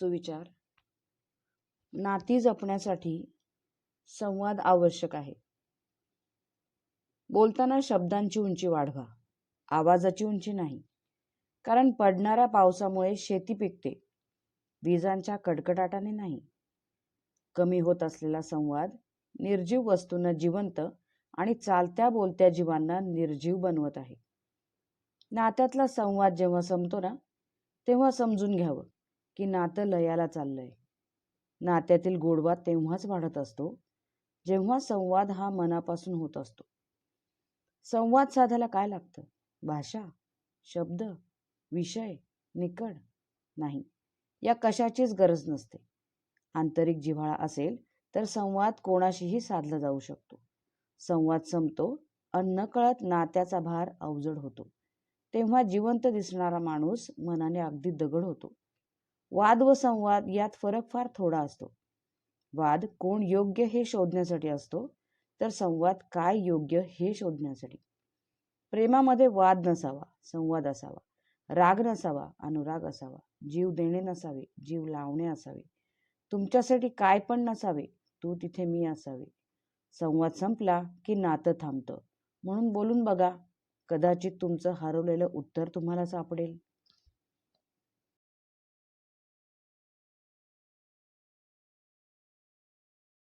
सुविचार नाती जपण्यासाठी संवाद आवश्यक आहे. बोलताना शब्दांची उंची वाढवा. आवाजाची उंची नाही. कारण पडणाऱ्या पावसामुळे शेती पिकते. विजांच्या कडकडाटाने नाही. कमी होत असलेला संवाद निर्जीव वस्तूंना जिवंत आणि चालत्या बोलत्या जीवांना निर्जीव बनवत आहे. नात्यातला संवाद जेव्हा संपतो ना तेव्हा समजून घ्यावं. की नातं लयाला चाललंय. नात्यातील गोडवा तेव्हाच वाढत असतो जेव्हा संवाद हा मनापासून होत असतो. संवाद साधायला काय लागतं? भाषा शब्द विषय निकड नाही. या कशाचीच गरज नसते. आंतरिक जिव्हाळा असेल तर संवाद कोणाशीही साधला जाऊ शकतो. संवाद संपतो अन्न कळत नात्याचा भार अवजड होतो. तेव्हा जिवंत दिसणारा माणूस मनाने अगदी दगड होतो. वाद व संवाद यात फरक फार थोडा असतो. वाद कोण योग्य हे शोधण्यासाठी असतो तर संवाद काय योग्य हे शोधण्यासाठी. प्रेमामध्ये वाद नसावा संवाद असावा. राग नसावा अनुराग असावा. जीव देणे नसावे जीव लावणे असावे. तुमच्यासाठी काय पण नसावे तू तिथे मी असावे. संवाद संपला की नातं थांबतं. म्हणून बोलून बघा कदाचित तुमचं हरवलेलं उत्तर तुम्हाला सापडेल.